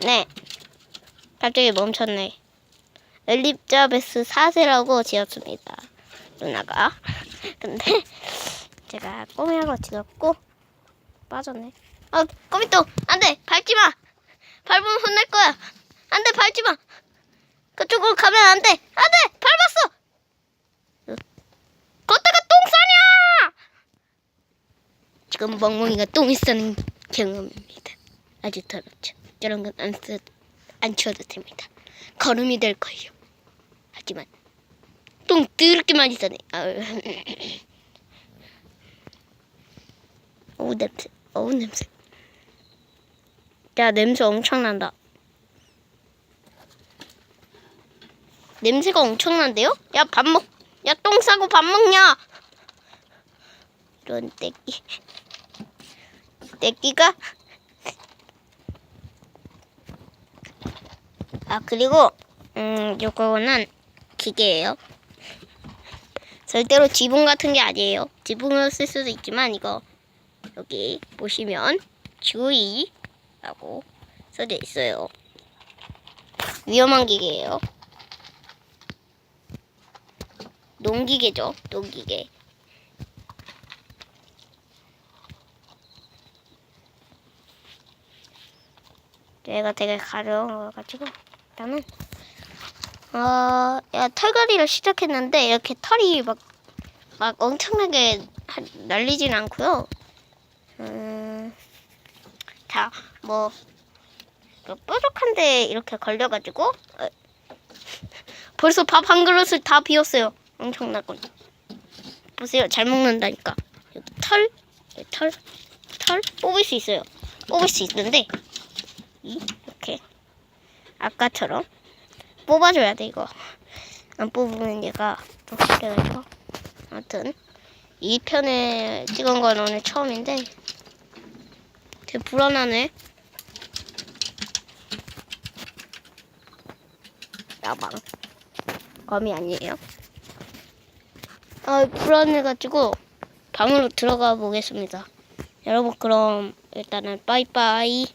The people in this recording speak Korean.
네. 갑자기 멈췄네. 엘립자베스 4세라고 지었습니다. 누나가. 근데 제가 꼬미하고 지었고 빠졌네. 아, 꼬미똥! 안 돼! 밟지 마! 밟으면 혼날 거야! 안 돼! 밟지 마! 그쪽으로 가면 안 돼! 안 돼! 밟았어! 걷다가 똥 싸냐! 지금 멍멍이가 똥을 싸는 경험입니다. 아주 더럽죠. 저런 건 안 쓰, 안 치워도 됩니다. 걸음이 될 거예요. 하지만 똥 더럽게 많이 싸네. 어우 냄새. 어우 냄새. 야 냄새 엄청 난다. 냄새가 엄청난데요? 야 밥 먹. 야 똥 싸고 밥 먹냐? 이런 떼끼. 떼끼가. 아 그리고 음 요거는 기계예요. 절대로 지붕 같은 게 아니에요. 지붕을 쓸 수도 있지만 이거 여기 보시면 주의라고 써져 있어요. 위험한 기계예요. 농기계죠, 농기계. 얘가 되게 가벼운 거 가지고 일단은 어, 야, 털갈이를 시작했는데 이렇게 털이 막, 막 엄청나게 하- 날리진 않고요. 음, 자, 뭐, 그 뾰족한데 이렇게 걸려가지고 어, 벌써 밥 한 그릇을 다 비웠어요. 엄청나군. 보세요, 잘 먹는다니까. 털, 털, 털 뽑을 수 있어요. 뽑을 수 있는데 이- 아까처럼 뽑아줘야 돼 이거. 안 뽑으면 얘가 또 그래가지고 아무튼 이 편에 찍은 건 오늘 처음인데 되게 불안하네. 나방. 검이 아니에요. 아 불안해가지고 방으로 들어가 보겠습니다. 여러분 그럼 일단은 빠이빠이